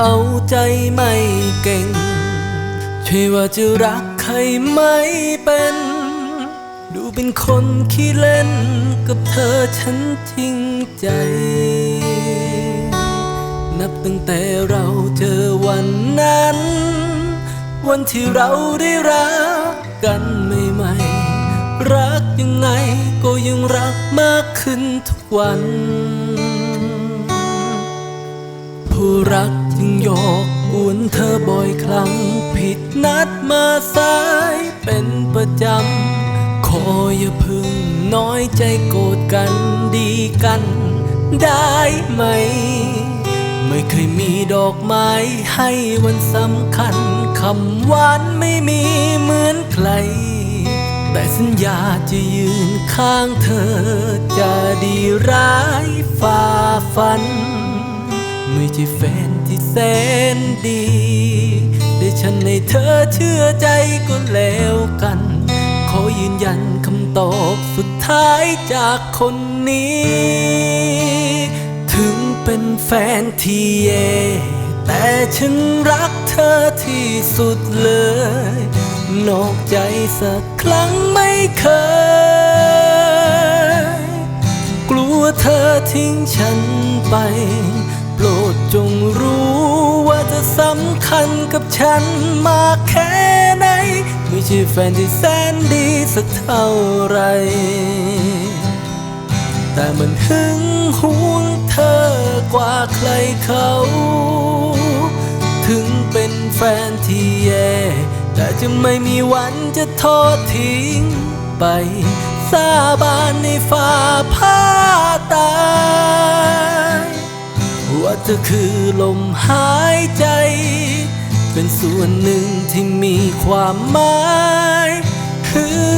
เอาใจไม่เก่ง ใช่ว่าจะรักใครไม่เป็น ดูเป็นคนขี้เล่น กับเธอฉันจริงใจ นับตั้งแต่เราเจอวันนั้น วันที่เราได้รักกันใหม่ๆรักยังไงก็ยังรักมากขึ้นทุกวัน ผู้รัก จึงหยอกกวนเธอบ่อยครั้ง ผิดนัดมาสายเป็นประจำ ขออย่าพึ่งน้อยใจโกรธกันดีกัน ได้ไหม ไม่เคยมีดอกไม้ให้วันสำคัญคำหวานไม่มีเหมือนใคร แต่สัญญาจะยืนข้างเธอจะดีร้ายฝ่าฟัน ไม่ใช่แฟนที่แสนดีแต่ฉันให้เธอเชื่อใจก็แล้วกัน ขอยืนยันคำตอบสุดท้ายจากคนนี้ ถึงเป็นแฟนที่แย่แต่ฉันรักเธอที่สุดเลย นอกใจสักครั้งไม่เคย กลัวเธอทิ้งฉันไป ปรดจงรู้ว่าเธอสำคัญกับฉันมากแค่ไหน ไม่ใช่แฟนที่แสนดีสักเท่าไร แต่มันหึงหวงเธอกว่าใครเขา ถึงเป็นแฟนที่แย่ แต่จะไม่มีวันจะทอดทิ้งไป สาบานในฝ่าผ้าตา เธอคือลมหายใจ เป็นส่วนหนึ่งที่มีความหมายคือ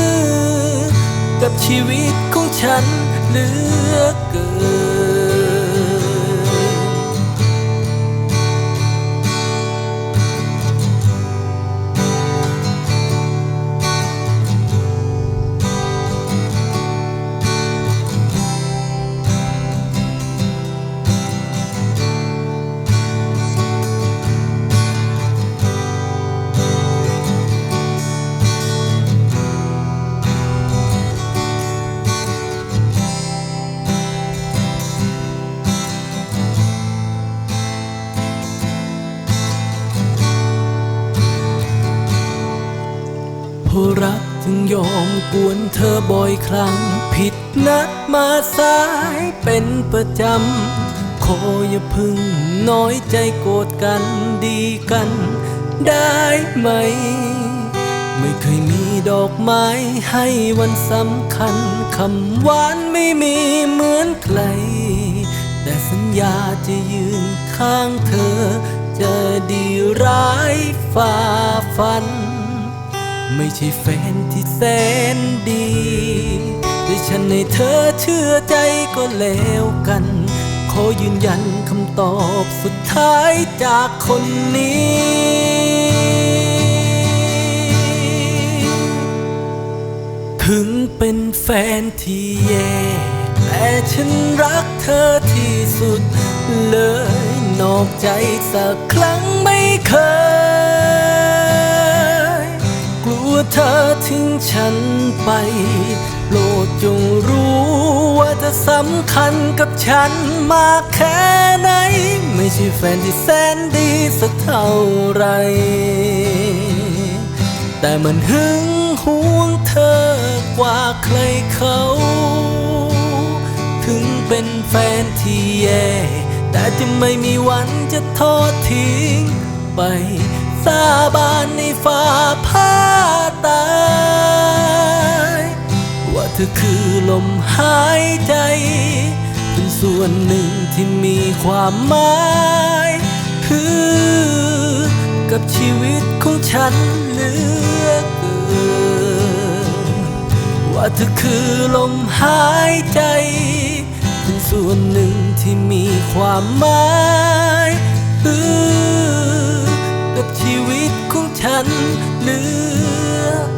กับชีวิตของฉันเหลือเกิน รักจึงยอมกวนเธอบ่อยครั้ง ผิดนัดมาสายเป็นประจำ ขออย่าพึ่งน้อยใจโกรธกันดีกัน ได้ไหม ไม่เคยมีดอกไม้ให้วันสำคัญคำหวานไม่มีเหมือนใคร แต่สัญญาจะยืนข้างเธอจะดีร้ายฝ่าฟัน ไม่ใช่แฟนที่แสนดีแต่ฉันให้เธอเชื่อใจก็แล้วกัน ขอยืนยันคำตอบสุดท้ายจากคนนี้ถึงเป็นแฟนที่แย่ แต่ฉันรักเธอที่สุดเลย นอกใจสักครั้งไม่เคย กลัวเธอทิ้งฉันไปโปรดจงรู้ว่าเธอสำคัญกับฉันมากแค่ไหน ไม่ใช่แฟนที่แสนดีสักเท่าไร แต่มันหึงหวงเธอกว่าใครเขา ถึงเป็นแฟนที่แย่ แต่จะไม่มีวันจะทอดทิ้งไป สาบานในฝ่าผ้าตายว่าเธอคือลมหายใจ เป็นส่วนหนึ่งที่มีความหมายคือกับชีวิตของฉันเหลือเกินว่าเธอคือลมหายใจ เป็นส่วนหนึ่งที่มีความหมายคือ กับชีวิตของฉันเหลือก